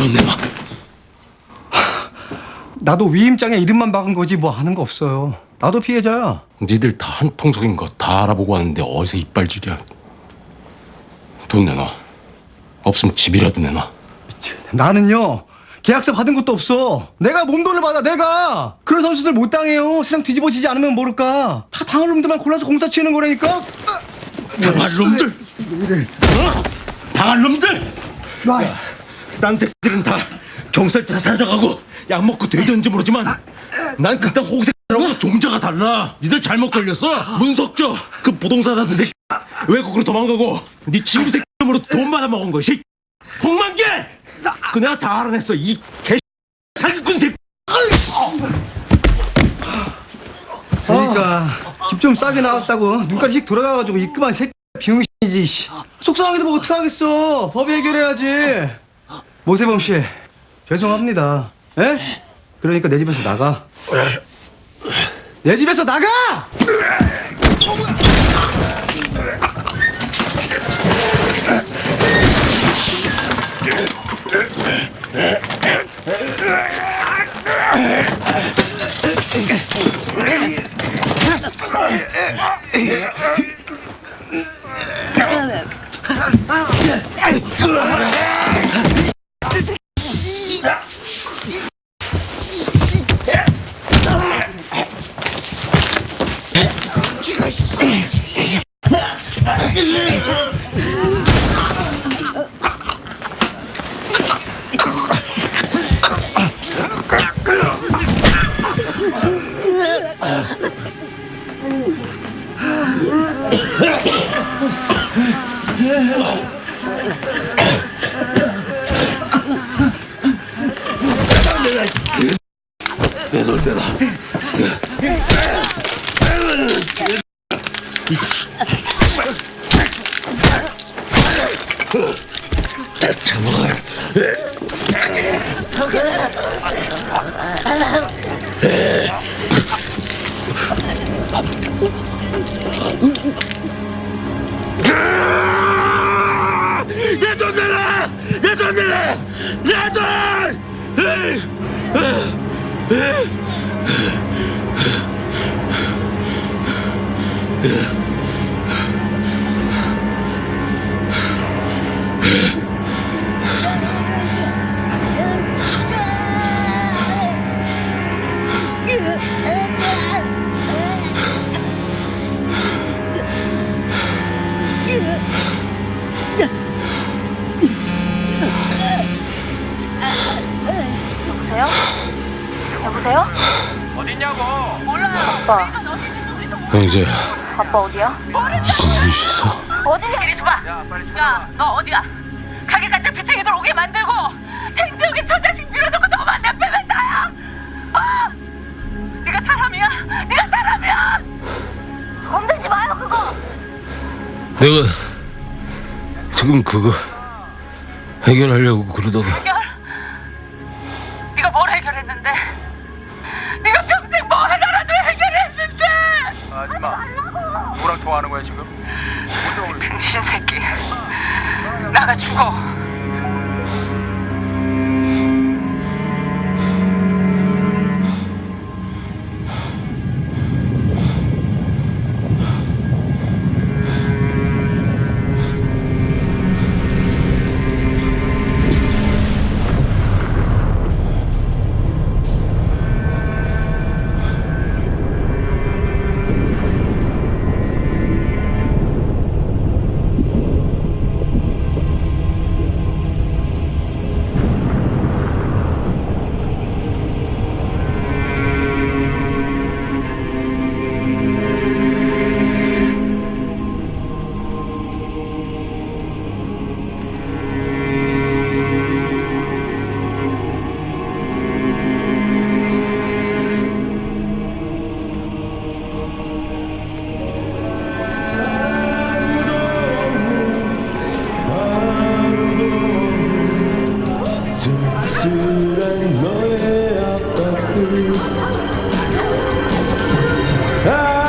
돈 내놔. 나도 위임장에 이름만 박은 거지 뭐 하는 거 없어요. 나도 피해자야. 니들 다 한통속인 거 다 알아보고 왔는데 어디서 이빨질이야. 돈 내놔. 없으면 집이라도 내놔. 나는요 계약서 받은 것도 없어. 내가 몸돈을 받아 내가. 그런 선수들 못 당해요. 세상 뒤집어지지 않으면 모를까. 다 당할 놈들만 골라서 공사 치는 거라니까. 당할 놈들! 어? 당할 놈들! 딴 새끼들은 다 경찰차 살아가고 약 먹고 되던지 모르지만 난 그딴 호색이라고 종자가 달라 니들 잘못 걸렸어 문석조 그 부동산 하는 새끼 외국으로 도망가고 네 친구 새끼 으로 돈 받아먹은 거 새끼 홍만개 그 내가 다 알아냈어 이개 사기꾼 새끼 그러니까 집 좀 싸게 나왔다고 눈까지 씩 돌아가가지고 입금한 새끼 비응신이지. 씨. 속상하게도 뭐 어떻게 하겠어. 법이 해결해야지. 모세범 씨 죄송합니다. 에? 그러니까 내 집에서 나가. 내 집에서 나가! 내 내 아빠, 형제 아빠 어디야? 무슨 일 있어? 어디냐? 이리 줘봐. 야 빨리 야, 너 어디야? 가게 같은 비탱이들 오게 만들고 생지옥에 천장씩 밀어놓고 너만 내 빼면 다야. 어? 네가 사람이야? 네가 사람이야? 건들지 마요 그거. 내가 지금 그거 해결하려고 그러다가 통화하는 거야 지금? 무서워 등신 새끼. 나가 죽어. noi a partire. Ah!